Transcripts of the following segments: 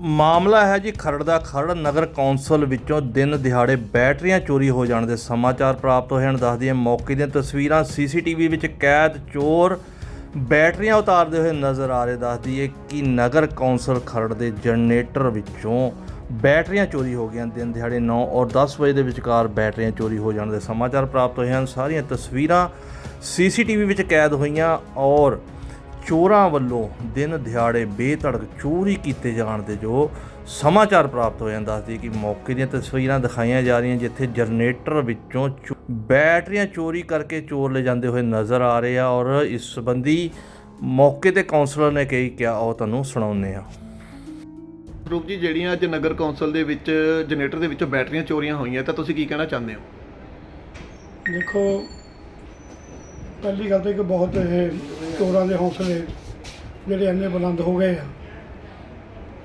ਮਾਮਲਾ ਹੈ ਜੀ ਖਰੜ ਦਾ ਖਰੜ ਨਗਰ ਕੌਂਸਲ ਵਿੱਚੋਂ ਦਿਨ ਦਿਹਾੜੇ ਬੈਟਰੀਆਂ ਚੋਰੀ ਹੋ ਜਾਣ ਦੇ ਸਮਾਚਾਰ ਪ੍ਰਾਪਤ ਹੋਏ ਹਨ। ਦੱਸਦੀ ਹੈ ਮੌਕੇ ਦੀਆਂ ਤਸਵੀਰਾਂ, ਸੀਸੀਟੀਵੀ ਵਿੱਚ ਕੈਦ, ਚੋਰ ਬੈਟਰੀਆਂ ਉਤਾਰਦੇ ਹੋਏ ਨਜ਼ਰ ਆ ਰਹੇ। ਦੱਸਦੀ ਹੈ ਕਿ ਨਗਰ ਕੌਂਸਲ ਖਰੜ ਦੇ ਜਨਰੇਟਰ ਵਿੱਚੋਂ ਬੈਟਰੀਆਂ ਚੋਰੀ ਹੋ ਗਈਆਂ। ਦਿਨ ਦਿਹਾੜੇ 9 ਔਰ 10 ਵਜੇ ਦੇ ਵਿਚਕਾਰ ਬੈਟਰੀਆਂ ਚੋਰੀ ਹੋ ਜਾਣ ਦੇ ਸਮਾਚਾਰ ਪ੍ਰਾਪਤ ਹੋਏ ਹਨ। ਸਾਰੀਆਂ ਤਸਵੀਰਾਂ ਸੀਸੀਟੀਵੀ ਵਿੱਚ ਕੈਦ ਹੋਈਆਂ ਔਰ ਚੋਰਾਂ ਵੱਲੋਂ ਦਿਨ ਦਿਹਾੜੇ ਬੇਧੜਕ ਚੋਰੀ ਕੀਤੇ ਜਾਣ ਦੇ ਜੋ ਸਮਾਚਾਰ ਪ੍ਰਾਪਤ ਹੋਏ ਹਨ ਦੱਸਦੀ ਕਿ ਮੌਕੇ ਦੀਆਂ ਤਸਵੀਰਾਂ ਦਿਖਾਈਆਂ ਜਾ ਰਹੀਆਂ ਜਿੱਥੇ ਜਨਰੇਟਰ ਵਿੱਚੋਂ ਚੋ- ਬੈਟਰੀਆਂ ਚੋਰੀ ਕਰਕੇ ਚੋਰ ਲੈ ਜਾਂਦੇ ਹੋਏ ਨਜ਼ਰ ਆ ਰਹੇ ਆ ਔਰ ਇਸ ਸੰਬੰਧੀ ਮੌਕੇ ਤੇ ਕਾਉਂਸਲਰ ਨੇ ਕਹੀ ਕਿਹਾ ਉਹ ਤੁਹਾਨੂੰ ਸੁਣਾਉਂਦੇ ਆ ਰੂਪ ਜੀ ਜਿਹੜੀਆਂ ਅੱਜ ਨਗਰ ਕੌਂਸਲ ਦੇ ਵਿੱਚ ਜਨਰੇਟਰ ਦੇ ਵਿੱਚੋਂ ਬੈਟਰੀਆਂ ਚੋਰੀਆਂ ਹੋਈਆਂ ਤਾਂ ਤੁਸੀਂ ਕੀ ਕਹਿਣਾ ਚਾਹੁੰਦੇ ਹੋ? ਦੇਖੋ ਪਹਿਲੀ ਗੱਲ ਤਾਂ ਕਿ ਬਹੁਤ ਇਹ ਚੋਰਾਂ ਦੇ ਹੌਸਲੇ ਜਿਹੜੇ ਇੰਨੇ ਬੁਲੰਦ ਹੋ ਗਏ ਆ।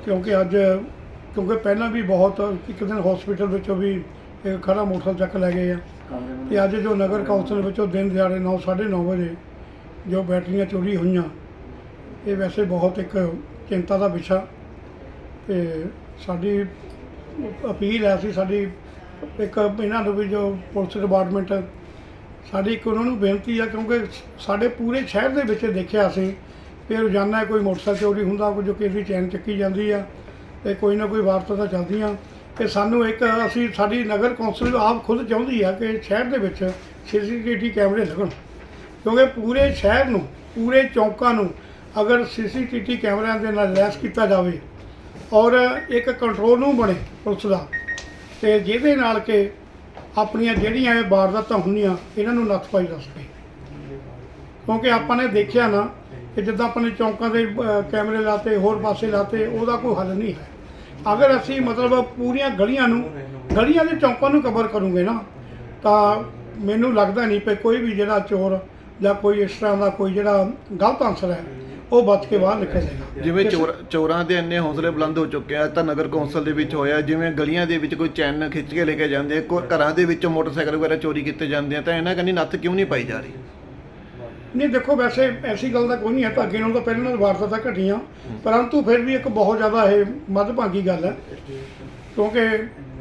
ਕਿਉਂਕਿ ਅੱਜ, ਕਿਉਂਕਿ ਪਹਿਲਾਂ ਵੀ ਬਹੁਤ ਇੱਕ ਦਿਨ ਹਸਪੀਟਲ ਵਿੱਚੋਂ ਵੀ ਇੱਕ ਖੜਾ ਮੋਟਰਸਾਈਕਲ ਚੱਕ ਲੈ ਗਏ ਆ। ਤੇ ਅੱਜ ਜੋ ਨਗਰ ਕੌਂਸਲ ਵਿੱਚੋਂ ਦਿਨ ਦਿਹਾੜੇ 9 9:30 ਵਜੇ ਜੋ ਬੈਟਰੀਆਂ ਚੋਰੀ ਹੋਈਆਂ, ਇਹ ਵੈਸੇ ਬਹੁਤ ਇੱਕ ਚਿੰਤਾ ਦਾ ਵਿਸ਼ਾ। ਤੇ ਸਾਡੀ ਅਪੀਲ ਹੈ ਸੀ ਸਾਡੀ ਇੱਕ ਇਹਨਾਂ ਨੂੰ ਵੀ ਜੋ ਪੁਲਿਸ ਡਿਪਾਰਟਮੈਂਟ ਸਾਡੀ ਇੱਕ ਉਹਨਾਂ ਨੂੰ ਬੇਨਤੀ ਆ, ਕਿਉਂਕਿ ਸਾਡੇ ਪੂਰੇ ਸ਼ਹਿਰ ਦੇ ਵਿੱਚ ਦੇਖਿਆ ਅਸੀਂ ਕਿ ਰੋਜ਼ਾਨਾ ਕੋਈ ਮੋਟਰਸਾਈਕਲ ਚੋਰੀ ਹੁੰਦਾ, ਕੋਈ ਜੋ ਕਿਸੇ ਦੀ ਚੈਨ ਚੱਕੀ ਜਾਂਦੀ ਆ ਤੇ ਕੋਈ ਨਾ ਕੋਈ ਵਾਰਦਾਤਾਂ ਚੱਲਦੀਆਂ। ਤੇ ਸਾਨੂੰ ਇੱਕ ਅਸੀਂ, ਸਾਡੀ ਨਗਰ ਕੌਂਸਲ ਆਪ ਖੁਦ ਚਾਹੁੰਦੀ ਆ ਕਿ ਸ਼ਹਿਰ ਦੇ ਵਿੱਚ ਸੀਸੀਟੀਵੀ ਕੈਮਰੇ ਲੱਗਣ। ਕਿਉਂਕਿ ਪੂਰੇ ਸ਼ਹਿਰ ਨੂੰ, ਪੂਰੇ ਚੌਂਕਾਂ ਨੂੰ ਅਗਰ ਸੀਸੀਟੀਵੀ ਕੈਮਰਿਆਂ ਦੇ ਨਾਲ ਲੈਸ ਕੀਤਾ ਜਾਵੇ ਔਰ ਇੱਕ ਕੰਟਰੋਲ ਨੂੰ ਬਣੇ ਪੁਲਿਸ ਦਾ, ਤੇ ਜਿਹਦੇ ਨਾਲ ਕਿ ਆਪਣੀਆਂ ਜਿਹੜੀਆਂ ਇਹ ਵਾਰਦਾਤਾਂ ਹੁੰਦੀਆਂ, ਇਹਨਾਂ ਨੂੰ ਨੱਥ ਪਾਈ ਜਾ ਸਕੇ ਕਿਉਂਕਿ ਆਪਾਂ ਨੇ ਦੇਖਿਆ ਨਾ ਕਿ ਜਿੱਦਾਂ ਆਪਾਂ ਨੇ ਚੌਂਕਾਂ ਦੇ ਕੈਮਰੇ ਲਾਤੇ, ਹੋਰ ਪਾਸੇ ਲਾਤੇ, ਉਹਦਾ ਕੋਈ ਹੱਲ ਨਹੀਂ ਹੈ। ਅਗਰ ਅਸੀਂ ਮਤਲਬ ਪੂਰੀਆਂ ਗਲੀਆਂ ਨੂੰ, ਗਲੀਆਂ ਦੇ ਚੌਂਕਾਂ ਨੂੰ ਕਵਰ ਕਰੂਗੇ ਨਾ, ਤਾਂ ਮੈਨੂੰ ਲੱਗਦਾ ਨਹੀਂ ਕਿ ਕੋਈ ਵੀ ਜਿਹੜਾ ਚੋਰ ਜਾਂ ਕੋਈ ਇਸ ਤਰ੍ਹਾਂ ਦਾ ਕੋਈ ਜਿਹੜਾ ਗਲਤ ਆਨਸਰ ਹੈ ਉਹ ਬਚ ਕੇ ਬਾਹਰ ਨਿਕਲ ਜਾਏਗਾ। ਜਿਵੇਂ ਚੋਰ ਚੋਰਾਂ ਦੇ ਇੰਨੇ ਹੌਸਲੇ ਬੁਲੰਦ ਹੋ ਚੁੱਕੇ ਆ ਤਾਂ ਨਗਰ ਕੌਂਸਲ ਦੇ ਵਿੱਚ ਹੋਇਆ ਜਿਵੇਂ ਗਲੀਆਂ ਦੇ ਵਿੱਚ ਕੋਈ ਚੈਨ ਖਿੱਚ ਕੇ ਲੈ ਕੇ ਜਾਂਦੇ ਕੋ ਘਰਾਂ ਦੇ ਵਿੱਚੋਂ ਮੋਟਰਸਾਈਕਲ ਵਗੈਰਾ ਚੋਰੀ ਕੀਤੇ ਜਾਂਦੇ ਆ ਤਾਂ ਇਹਨਾਂ ਕੰਨੀ ਨੱਥ ਕਿਉਂ ਨਹੀਂ ਪਾਈ ਜਾ ਰਹੀ? ਨਹੀਂ ਦੇਖੋ ਵੈਸੇ ਐਸੀ ਗੱਲ ਤਾਂ ਕੋਈ ਨਹੀਂ ਹੈ ਤਾਂ ਅੱਗੇ ਨਾਲੋਂ ਤਾਂ ਪਹਿਲਾਂ ਨਾਲ ਵਾਰਦਾਤਾਂ ਘਟੀਆਂ ਪਰੰਤੂ ਫਿਰ ਵੀ ਇੱਕ ਬਹੁਤ ਜ਼ਿਆਦਾ ਇਹ ਮੱਧਭਾਗੀ ਗੱਲ ਹੈ ਕਿਉਂਕਿ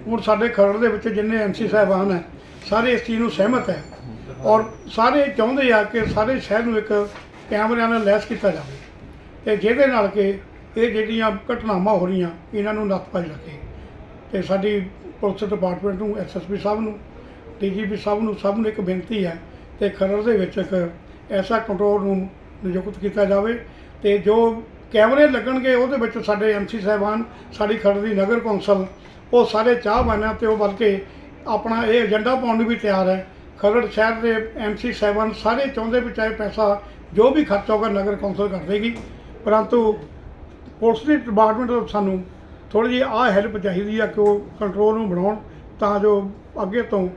ਹੁਣ ਸਾਡੇ ਖਰੜ ਦੇ ਵਿੱਚ ਜਿੰਨੇ ਐਮਸੀ ਸਾਹਿਬਾਨ ਹੈ ਸਾਰੇ ਇਸ ਚੀਜ਼ ਨੂੰ ਸਹਿਮਤ ਹੈ ਔਰ ਸਾਰੇ ਚਾਹੁੰਦੇ ਆ ਕਿ ਸਾਰੇ ਸ਼ਹਿਰ ਨੂੰ ਇੱਕ ਕੈਮਰਿਆਂ ਨਾਲ ਲੈਸ ਕੀਤਾ ਜਾਵੇ ਤੇ ਜਿਹਦੇ ਨਾਲ ਕਿ ਇਹ ਜਿਹੜੀਆਂ ਘਟਨਾਵਾਂ ਹੋ ਰਹੀਆਂ, ਇਹਨਾਂ ਨੂੰ ਨੱਥ ਪਾਈ ਲੱਗੇ ਤੇ ਸਾਡੀ ਪੁਲਿਸ ਡਿਪਾਰਟਮੈਂਟ ਨੂੰ ਐਸਐਸਪੀ ਸਾਹਿਬ ਨੂੰ ਡੀਜੀਪੀ ਸਾਹਿਬ ਨੂੰ, ਸਭ ਨੂੰ ਇੱਕ ਬੇਨਤੀ ਹੈ ਤੇ ਖਰੜ ਦੇ ਵਿੱਚ ਇੱਕ ਐਸਾ ਕੰਟਰੋਲ ਰੂਮ ਨਿਯੁਕਤ ਕੀਤਾ ਜਾਵੇ ਤੇ ਜੋ ਕੈਮਰੇ ਲੱਗਣਗੇ, ਉਹਦੇ ਵਿੱਚ ਸਾਡੇ ਐਮਸੀ ਸਾਹਿਬਾਨ, ਸਾਡੀ ਖਰੜ ਦੀ ਨਗਰ ਕੌਂਸਲ, ਉਹ ਸਾਰੇ ਚਾਹਵਾਨ ਆ ਤੇ ਉਹ ਬਲਕਿ ਆਪਣਾ ਇਹ ਏਜੰਡਾ ਪਾਉਣ ਨੂੰ ਵੀ ਤਿਆਰ ਹੈ ਖਰੜ ਸ਼ਹਿਰ ਦੇ ਐਮਸੀ ਸਾਹਿਬਾਨ ਸਾਰੇ ਚਾਹੁੰਦੇ ਵੀ ਚਾਹੇ ਪੈਸਾ ਜੋ ਵੀ ਖਰਚਾ ਹੋਗਾ ਨਗਰ ਕੌਂਸਲ ਕਰ ਦੇਗੀ। ਪਰੰਤੂ ਪੁਲਿਸ ਦੀ ਡਿਪਾਰਟਮੈਂਟ ਤੋਂ ਸਾਨੂੰ ਥੋੜੀ ਜਿਹੀ ਆਹ ਹੈਲਪ ਚਾਹੀਦੀ ਆ ਕਿ ਉਹ ਕੰਟਰੋਲ ਨੂੰ ਬਣਾਉਣ ਤਾਂ ਜੋ ਅੱਗੇ ਤੋਂ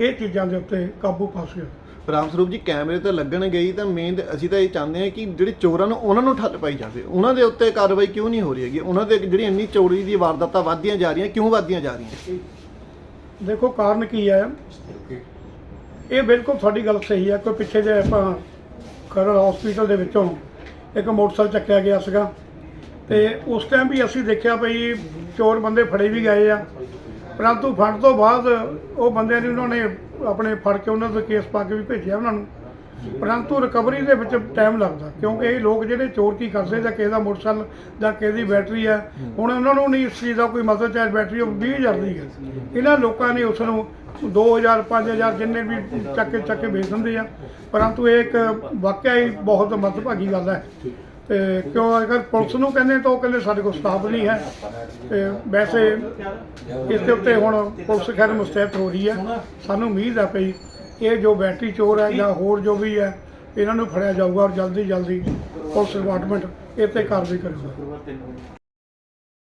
ਇਹ ਚੀਜ਼ਾਂ ਦੇ ਉੱਤੇ ਕਾਬੂ ਪਾ ਸਕੇ। ਰਾਮ ਸਰੂਪ ਜੀ ਕੈਮਰੇ ਤਾਂ ਲੱਗਣ ਗਈ ਤਾਂ ਮੇਨ ਅਸੀਂ ਤਾਂ ਇਹ ਚਾਹੁੰਦੇ ਹਾਂ ਕਿ ਜਿਹੜੇ ਚੋਰਾਂ ਨੂੰ ਉਹਨਾਂ ਨੂੰ ਠੱਲ ਪਾਈ ਜਾਵੇ। ਉਹਨਾਂ ਦੇ ਉੱਤੇ ਕਾਰਵਾਈ ਕਿਉਂ ਨਹੀਂ ਹੋ ਰਹੀ ਹੈਗੀ? ਉਹਨਾਂ ਦੇ ਜਿਹੜੀ ਇੰਨੀ ਚੋਰੀ ਦੀ ਵਾਰਦਾਤਾਂ ਵੱਧਦੀਆਂ ਜਾ ਰਹੀਆਂ ਕਿਉਂ ਵੱਧਦੀਆਂ ਜਾ ਰਹੀਆਂ? ਦੇਖੋ ਕਾਰਨ ਕੀ ਹੈ? ਇਹ ਬਿਲਕੁਲ ਤੁਹਾਡੀ ਗੱਲ ਸਹੀ ਹੈ, ਕੋਈ ਪਿੱਛੇ ਜੇ ਆਪਾਂ ਖਰੜ ਹਸਪੀਟਲ ਦੇ ਵਿੱਚੋਂ ਇੱਕ ਮੋਟਰਸਾਈਕਲ ਚੱਕਿਆ ਗਿਆ ਸੀਗਾ ਤੇ ਉਸ ਟਾਈਮ ਵੀ ਅਸੀਂ ਦੇਖਿਆ ਭਈ ਚੋਰ ਬੰਦੇ ਫੜੇ ਵੀ ਗਏ ਆ। ਪਰੰਤੂ ਫੜ ਤੋਂ ਬਾਅਦ ਉਹ ਬੰਦਿਆਂ ਨੇ ਉਹਨਾਂ ਨੇ ਆਪਣੇ ਫੜ ਕੇ ਉਹਨਾਂ ਦਾ ਕੇਸ ਪਾ ਕੇ ਵੀ ਭੇਜਿਆ ਉਹਨਾਂ ਨੂੰ। ਪਰੰਤੂ ਰਿਕਵਰੀ ਦੇ ਵਿੱਚ ਟਾਈਮ ਲੱਗਦਾ, ਕਿਉਂਕਿ ਇਹ ਲੋਕ ਜਿਹੜੇ ਚੋਰ ਕੀ ਕਰਦੇ ਜਾਂ ਕਿਸੇ ਦਾ ਮੋਟਰਸਾਈਕਲ ਜਾਂ ਕਿਸੇ ਦੀ ਬੈਟਰੀ ਹੈ, ਹੁਣ ਉਹਨਾਂ ਨੂੰ ਨਹੀਂ ਇਸ ਚੀਜ਼ ਦਾ ਕੋਈ ਮਤਲਬ, ਚਾਹੇ ਬੈਟਰੀ ਉਹ 20000 ਦੀ ਹੈ। ਇਹਨਾਂ ਲੋਕਾਂ ਨੇ ਉਸ ਨੂੰ 2000 5000 ਜਿੰਨੇ ਵੀ ਚੱਕੇ ਕੇ, ਚੱਕ ਕੇ ਵੇਚ ਦਿੰਦੇ ਆ। ਪਰੰਤੂ ਇਹ ਇੱਕ ਵਾਕਿਆ ਹੀ ਬਹੁਤ ਮੱਦਭਾਗੀ ਗੱਲ ਹੈ। ਤੇ ਕਿਉਂ ਅਗਰ ਪੁਲਿਸ ਨੂੰ ਕਹਿੰਦੇ ਤਾਂ ਉਹ ਕਹਿੰਦੇ ਸਾਡੇ ਕੋਲ ਸਟਾਫ ਨਹੀਂ ਹੈ। ਤੇ ਵੈਸੇ ਇਸ ਦੇ ਉੱਤੇ ਹੁਣ ਪੁਲਿਸ ਖੈਰ ਮੁਸਤੈਦ ਹੋ ਰਹੀ ਹੈ। ਸਾਨੂੰ ਉਮੀਦ ਹੈ ਭਈ ਇਹ ਜੋ ਬੈਟਰੀ ਚੋਰ ਹੈ ਜਾਂ। ਹੋਰ ਜੋ ਵੀ ਹੈ ਇਹਨਾਂ ਨੂੰ ਫੜਿਆ ਜਾਊਗਾ ਔਰ ਜਲਦੀ ਜਲਦੀ ਪੁਲਿਸ ਡਿਪਾਰਟਮੈਂਟ ਇਹ ਤੇ ਕਾਰਵਾਈ ਕਰੇਗਾ।